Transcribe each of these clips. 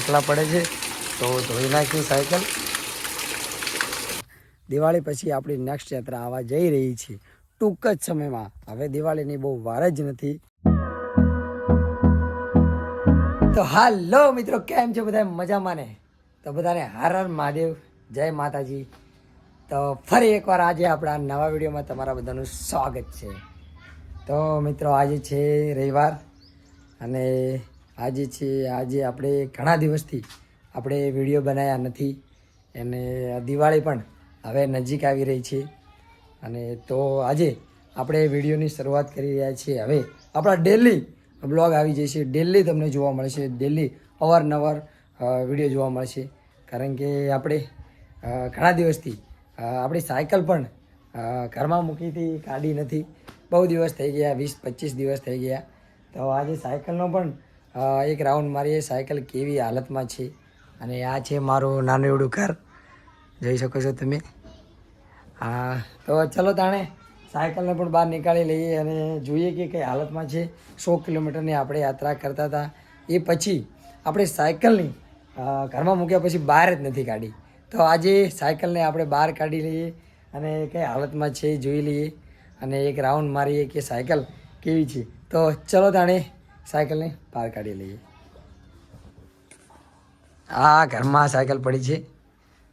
એકલા પડે છે, તો ધોઈ નાખ્યું સાયકલ. દિવાળી પછી આપણી નેક્સ્ટ યાત્રા આવવા જઈ રહી છે. ટૂંક જ સમયમાં. હવે દિવાળીની બહુ વાર જ નથી. તો હાલો મિત્રો, કેમ છો બધા મજામાં ને? તો બધાને હર હર મહાદેવ. જય માતાજી. તો ફરી એકવાર આજે આપણા નવા વિડીયોમાં તમારા બધાનું સ્વાગત છે. તો મિત્રો, આજે છે રવિવાર અને આજે છે, આજે આપણે ઘણા દિવસથી આપણે વીડિયો બનાવ્યા નથી અને દિવાળી પણ હવે નજીક આવી રહી છે. અને તો આજે આપણે વિડીયોની શરૂઆત કરી રહ્યા છીએ. હવે આપણા ડેલી બ્લોગ આવી જશે. ડેલી તમને જોવા મળશે. ડેલી અવારનવાર વીડિયો જોવા મળશે. કારણ કે આપણે ઘણા દિવસથી આપણી સાયકલ પણ ઘરમાં મૂકી હતી કાઢી નથી. બહુ દિવસ થઈ ગયા, વીસ પચીસ દિવસ થઈ ગયા. તો આજે સાયકલનો પણ એક રાઉન્ડ મારીએ, સાયકલ કેવી હાલતમાં છે? અને આ છે મારું નાનું એવડું ઘર. જોઈ શકો છો તમે. હા તો ચલો તાણે, સાયકલને પણ બહાર નીકાળી લઈએ અને જોઈએ કે કઈ હાલતમાં છે. સો કિલોમીટરની આપણે યાત્રા કરતા હતા. એ પછી આપણે સાયકલની ઘરમાં મૂક્યા પછી બહાર જ નથી કાઢી. તો આજે સાયકલને આપણે બહાર કાઢી લઈએ અને કઈ હાલતમાં છે જોઈ લઈએ. અને એક રાઉન્ડ મારીએ કે સાયકલ કેવી છે. તો ચલો તાણે સાયકલને બહાર કાઢી લઈએ. આ ઘરમાં સાયકલ પડી છે.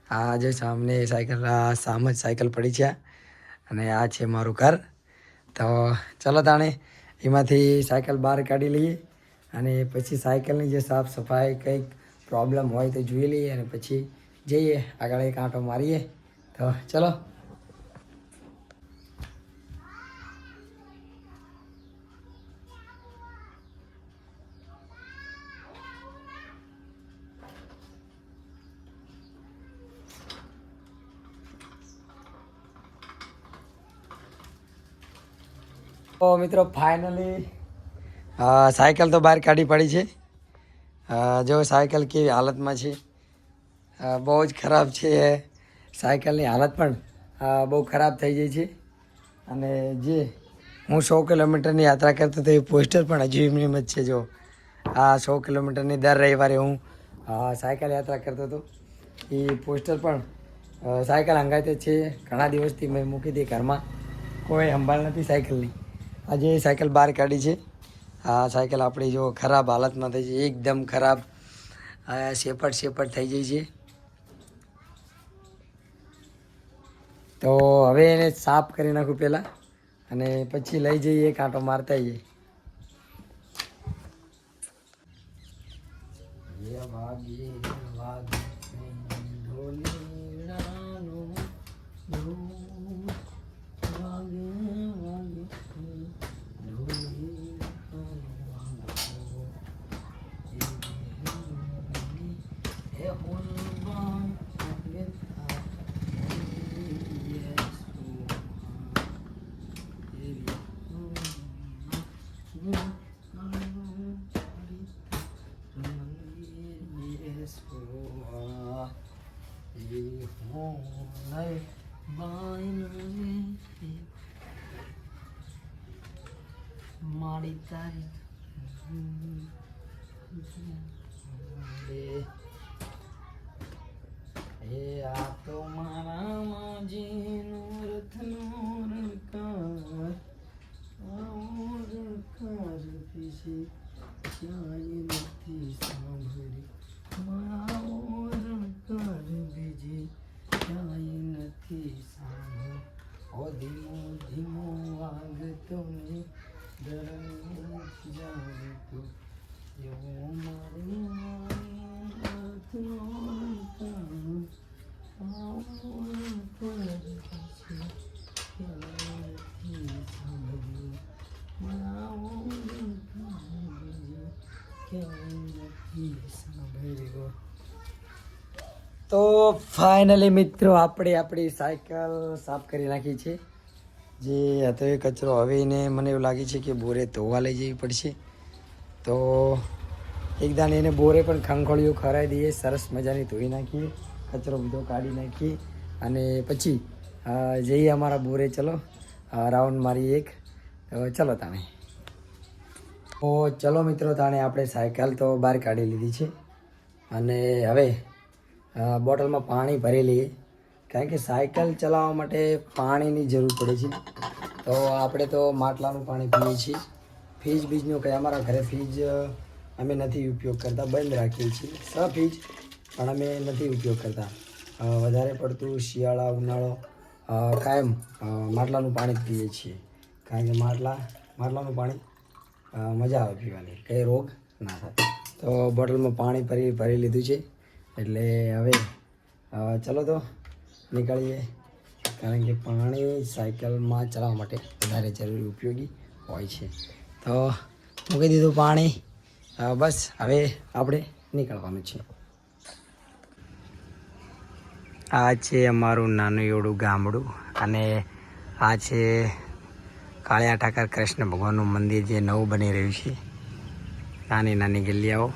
આ જે સામને સાયકલ, આ સામ જ સાયકલ પડી છે અને આ છે મારું ઘર. તો ચલો તાણે એમાંથી સાયકલ બહાર કાઢી લઈએ અને પછી સાયકલની જે સાફ સફાઈ કંઈક પ્રોબ્લેમ હોય તો જોઈ લઈએ અને પછી જઈએ. આગળ એક આંટો મારીએ. તો ચલો. તો મિત્રો ફાઇનલી સાયકલ તો બહાર કાઢી પડી છે. જો સાયકલ કેવી હાલતમાં છે? બહુ જ ખરાબ છે સાયકલની હાલત પણ બહુ ખરાબ થઈ ગઈ છે. અને જે હું સો કિલોમીટરની યાત્રા કરતો હતો એ પોસ્ટર પણ હજુ એમની એમ જ છે જો. આ સો કિલોમીટરની દર રવિવારે હું સાયકલ યાત્રા કરતો હતો. એ પોસ્ટર પણ સાયકલ હંગાતે છે. ઘણા દિવસથી મેં મૂકી હતી ઘરમાં. કોઈ સંભાળ નથી સાયકલની. આજે સાયકલ બહાર કાઢી છે. આ સાયકલ આપણી જો ખરાબ હાલતમાં થઈ છે, એકદમ ખરાબ. શેપટ શેપટ થઈ જાય છે. તો હવે એને સાફ કરી નાખું પહેલાં અને પછી લઈ જઈએ કાંટો મારતા જઈએ. વાગે વાગે ઢોલીડાનો ધૂમ. મારી તારી એ આ તો મારા માજીનો રથનો રણકાર આવો રણકાર પીછે ક્યાંય નથી સાંભળી મારો રણકાર બીજે ક્યાંય નથી સાંભળી ઓ ધીમો ધીમો વાગતો ને ડરને જાણતો એવો મારો રથનો રણકાર આવો રણકાર પીછે ક્યાંય નથી સાંભળી મારો રણકાર બીજે ક્યાંય નથી સાંભળ્યો તો ફાઇનલી મિત્રો, આપણે આપણી સાયકલ સાફ કરી નાખી છે. જે હતો એ કચરો હવે એને મને એવું લાગે છે કે બોરે ધોવા લઈ જવી પડશે. તો એકદાન એને બોરે પણ ખંખોળીઓ ખરાઈ દઈએ, સરસ મજાની ધોઈ નાખીએ, કચરો બધો કાઢી નાખીએ. અને પછી જઈએ અમારા બોરે, ચલો રાઉન્ડ મારી એક. ચલો તાણે. તો ચલો મિત્રો, તાણે આપણે સાયકલ તો બહાર કાઢી લીધી છે. અને હવે બોટલમાં પાણી ભરી લઈએ કારણ કે સાયકલ ચલાવવા માટે પાણીની જરૂર પડે છે. તો આપણે તો માટલાનું પાણી પીએ છીએ. ફ્રીજ બીજનું કંઈ અમારા ઘરે ફ્રીજ અમે નથી ઉપયોગ કરતા, બંધ રાખીએ છીએ. સ ફ્રીજ, પણ અમે નથી ઉપયોગ કરતા. વધારે પડતું શિયાળા, ઉનાળો કાયમ માટલાનું પાણી પીએ છીએ. કારણ કે માટલા, માટલાનું પાણી મજા આવે પીવાની. કંઈ રોગ ના થાય. તો બોટલમાં પાણી ભરી ભરી લીધું છે. એટલે હવે ચલો તો નીકળીએ. કારણ કે પાણી સાયકલમાં ચલાવવા માટે વધારે જરૂરી ઉપયોગી હોય છે. તો મૂકી દીધું પાણી. બસ, હવે આપણે નીકળવાનું છે. આ છે અમારું નાનું એવડું ગામડું અને આ છે કાળિયા ઠાકર કૃષ્ણ ભગવાનનું મંદિર જે નવું બની રહ્યું છે. નાની નાની ગલિયાઓ.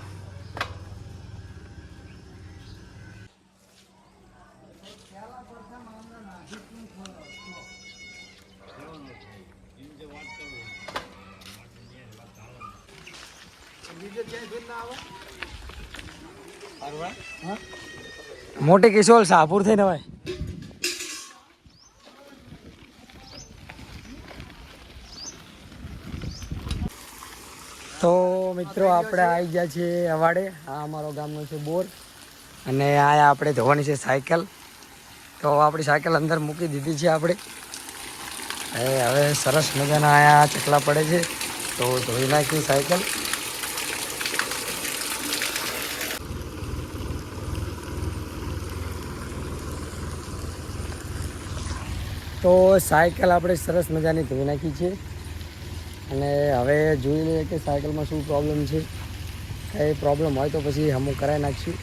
મોટી કિશોર શાહપુર થઈને ભાઈ તો મિત્રો આપણે આવી ગયા છીએ અવાડે. આ અમારો ગામનો છે બોર. અને આ આપણે ધોવાની છે સાયકલ. તો આપણી સાયકલ અંદર મૂકી દીધી છે આપણે. હવે સરસ મજાના આયા ચકલા પડે છે. તો ધોઈ નાખ્યું સાયકલ. તો સાયકલ આપણે સરસ મજાની ધોઈ નાખી છે. અને હવે જોઈ લઈએ કે સાયકલમાં શું પ્રોબ્લેમ છે. કંઈ પ્રોબ્લેમ હોય તો પછી હમું કરાવી નાખીશું.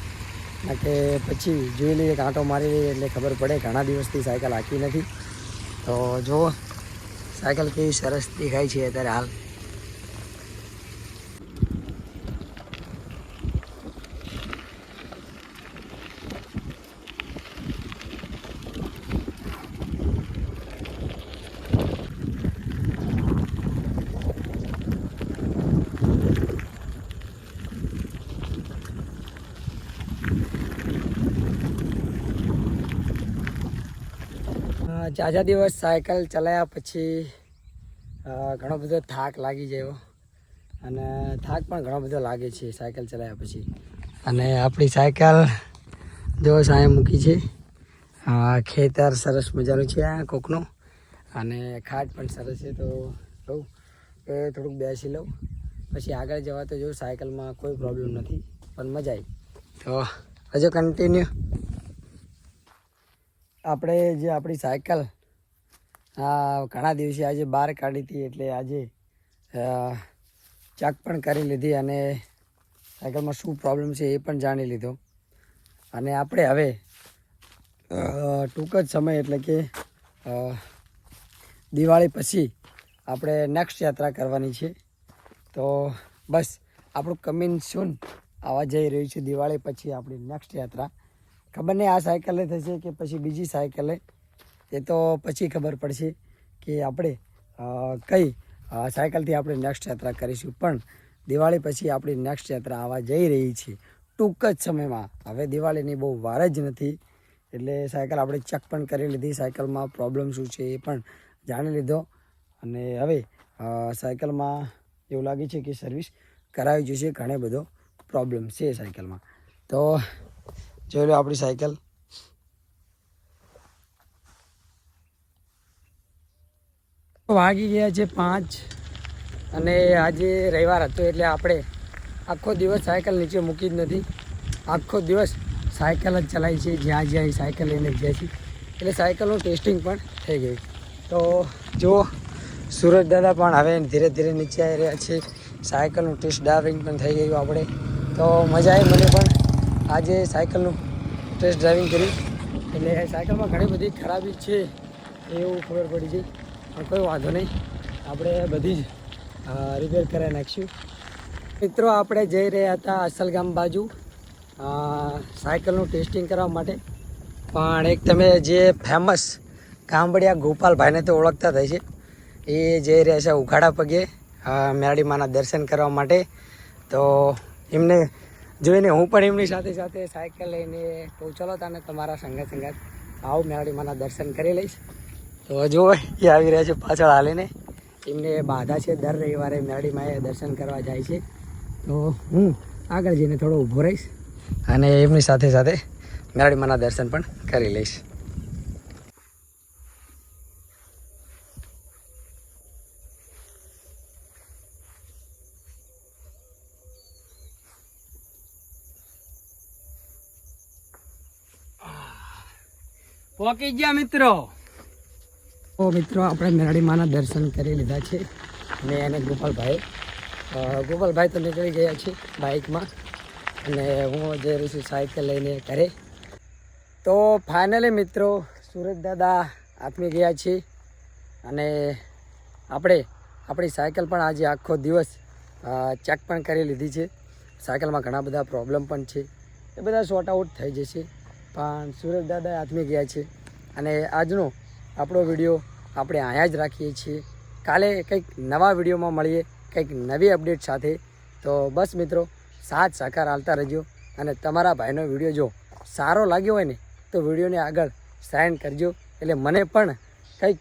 કે પછી જોઈ લઈએ કાંટો મારી લઈએ એટલે ખબર પડે, ઘણા દિવસથી સાયકલ આખી નથી. તો જુઓ, સાયકલ કેવી સરસ દેખાય છે અત્યારે હાલ. ઝાઝા દિવસ સાયકલ ચલાવ્યા પછી ઘણો બધો થાક લાગી ગયો. અને થાક પણ ઘણો બધો લાગે છે સાયકલ ચલાવ્યા પછી. અને આપણી સાયકલ જો સાંય મૂકી છે. ખેતર સરસ મજાનું છે આ કોકનું. અને ખાટ પણ સરસ છે તો લઉં એ થોડુંક બેસી લઉં. પછી આગળ જવા તો જો સાયકલમાં કોઈ પ્રોબ્લેમ નથી, પણ મજા આવી. તો હજુ કન્ટિન્યુ આપણે જે આપણી સાયકલ ઘણા દિવસે આજે બહાર કાઢી હતી એટલે આજે ચેક પણ કરી લીધી અને સાયકલમાં શું પ્રોબ્લેમ છે એ પણ જાણી લીધો. અને આપણે હવે ટૂંક જ સમય એટલે કે દિવાળી પછી આપણે નેક્સ્ટ યાત્રા કરવાની છે. તો બસ, આપણું કમિંગ સૂન આવવા જઈ રહ્યું છે દિવાળી પછી આપણી નેક્સ્ટ યાત્રા. ખબર નહીં આ સાયકલે થશે કે પછી બીજી સાયકલે? એ તો પછી ખબર પડશે કે આપણે કઈ સાયકલથી આપણે નેક્સ્ટ યાત્રા કરીશું. પણ દિવાળી પછી આપણી નેક્સ્ટ યાત્રા આવવા જઈ રહી છે. ટૂંક જ સમયમાં. હવે દિવાળીની બહુ વાર જ નથી. એટલે સાયકલ આપણે ચેક પણ કરી લીધી. સાયકલમાં પ્રોબ્લેમ શું છે એ પણ જાણી લીધો. અને હવે સાયકલમાં એવું લાગે છે કે સર્વિસ કરાવી જોઈશે ઘણો બધો પ્રોબ્લેમ છે સાયકલમાં. તો જોઈ લો આપણી સાયકલ. વાગી ગયા છે પાંચ અને આજે રવિવાર હતો એટલે આપણે આખો દિવસ સાયકલ નીચે મૂકી જ નથી. આખો દિવસ સાયકલ જ ચલાવી છે, જ્યાં જ્યાં સાયકલ લઈને ગયા છીએ એટલે સાયકલનું ટેસ્ટિંગ પણ થઈ ગયું. તો જો સુરજ દાદા પણ હવે ધીરે ધીરે નીચે આવી રહ્યા છે. સાયકલનું ટેસ્ટ ડાવિંગ પણ થઈ ગયું આપણે. તો મજા આવી મને પણ. આજે સાયકલનું ટેસ્ટ ડ્રાઇવિંગ કરી. એટલે સાયકલમાં ઘણી બધી ખરાબી છે એવું ખબર પડી છે પણ કોઈ વાંધો નહીં. આપણે બધી જ રિપેર કરાવી નાખીશું. મિત્રો આપણે જઈ રહ્યા હતા અસલગામ બાજુ સાયકલનું ટેસ્ટિંગ કરવા માટે. પણ એક તમે જે ફેમસ ગામડિયા ગોપાલભાઈને તો ઓળખતા થાય છે એ જઈ રહ્યા છે ઉઘાડા પગે અ, માના દર્શન કરવા માટે. તો એમને જોઈને હું પણ એમની સાથે સાથે સાયકલ લઈને તો ચલો તને તમારા સંગત સંગત આવું મેળડીમાંના દર્શન કરી લઈશ. તો જો એ આવી રહ્યા છે પાછળ હાલીને. એમને બાધા છે, દર રવિવારે મેળીમાં એ દર્શન કરવા જાય છે. તો હું આગળ જઈને થોડો ઊભો રહીશ અને એમની સાથે સાથે મેળીમાંના દર્શન પણ કરી લઈશ. પહોંચી ગયા મિત્રો. તો મિત્રો, આપણે મેરડીમાના દર્શન કરી લીધા છે. મેં અને ગોપાલભાઈ ગોપાલભાઈ તો નીકળી ગયા છે બાઇકમાં. અને હું જઈ રહી છું સાયકલ લઈને ઘરે. તો ફાઇનલી મિત્રો, સુરજ દાદા આથમી ગયા છે. અને આપણે, આપણી સાયકલ પણ આજે આખો દિવસ ચેક પણ કરી લીધી છે. સાયકલમાં ઘણા બધા પ્રોબ્લેમ પણ છે. એ બધા શોર્ટ આઉટ થઈ જશે. પણ સુરજ દાદા આથમી ગયા છે. અને આજનો આપણો વીડિયો આપણે અહીંયા જ રાખીએ છીએ. કાલે કંઈક નવા વિડીયોમાં મળીએ, કંઈક નવી અપડેટ સાથે. તો બસ મિત્રો, સાથ સહકાર હાલતા રહેજો અને તમારા ભાઈનો વીડિયો જો સારો લાગ્યો હોય ને, તો વિડીયોને આગળ સાઇન કરજો. એટલે મને પણ કંઈક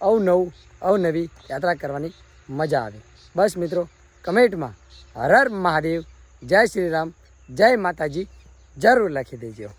અવનવું, અવનવી યાત્રા કરવાની મજા આવે. બસ મિત્રો, કમેન્ટમાં હર હર મહાદેવ, જય શ્રી રામ, જય માતાજી, જરૂર લખી દેજો.